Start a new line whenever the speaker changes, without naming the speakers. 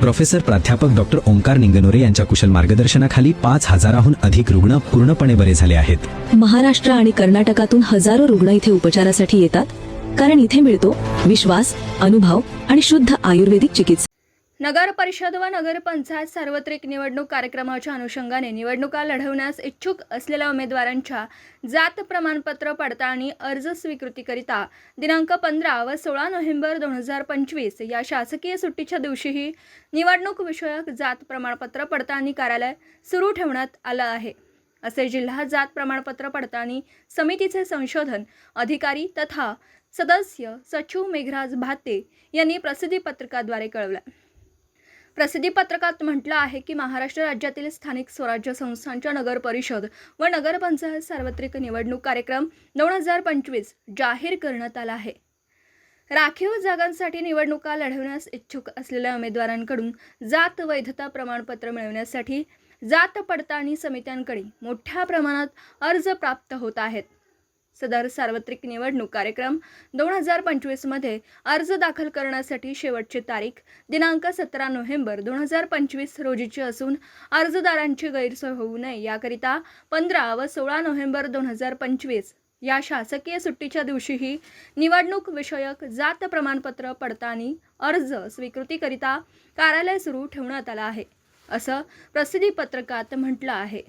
Professor प्राध्यापक doctor Omkar निंगनोरे यांच्या कुशल मार्गदर्शनाखाली पाच हजाराहून अधिक रुग्ण पूर्णपणे बरे झाले आहेत.
महाराष्ट्र आणि कर्नाटकातून हजारो रुग्ण इथे उपचारासाठी येतात कारण इथे मिळतो विश्वास अनुभव आणि शुद्ध आयुर्वेदिक चिकित्सा.
नगर परिषद व नगरपंचायत सार्वत्रिक निवडणूक कार्यक्रमाच्या अनुषंगाने निवडणुका लढवण्यास इच्छुक असलेल्या उमेदवारांच्या जात प्रमाणपत्र पडताळणी अर्ज स्वीकृतीकरिता दिनांक पंधरा व सोळा नोव्हेंबर दोन हजार पंचवीस या शासकीय सुट्टीच्या दिवशीही निवडणूक विषयक जात प्रमाणपत्र पडताळणी कार्यालय सुरू ठेवण्यात आलं आहे. असे जिल्हा जात प्रमाणपत्र पडताळणी समितीचे संशोधन अधिकारी तथा सदस्य सचिव मेघराज भाते यांनी प्रसिद्धी पत्रकाद्वारे कळवलं. प्रसिद्धीपत्रकात म्हटलं आहे की महाराष्ट्र राज्यातील स्थानिक स्वराज्य संस्थांच्या नगर परिषद व नगरपंचायत सार्वत्रिक निवडणूक कार्यक्रम दोन हजार पंचवीस जाहीर करण्यात आला आहे. राखीव जागांसाठी निवडणुका लढवण्यास इच्छुक असलेल्या उमेदवारांकडून जात वैधता प्रमाणपत्र मिळवण्यासाठी जात पडताळणी समित्यांकडे मोठ्या प्रमाणात अर्ज प्राप्त होत आहेत. सदर सार्वत्रिक निवडणूक कार्यक्रम दोन हजार पंचवीसमध्ये अर्ज दाखल करण्यासाठी शेवटची तारीख दिनांक सतरा नोव्हेंबर दोन हजार पंचवीस रोजीची असून अर्जदारांची गैरसोय होऊ नये याकरिता पंधरा व सोळा नोव्हेंबर दोन हजार पंचवीस या शासकीय सुट्टीच्या दिवशीही निवडणूक विषयक जात प्रमाणपत्र पडताळणी अर्ज स्वीकृतीकरिता कार्यालय सुरू ठेवण्यात आलं आहे असं प्रसिद्धी पत्रकात म्हटलं आहे.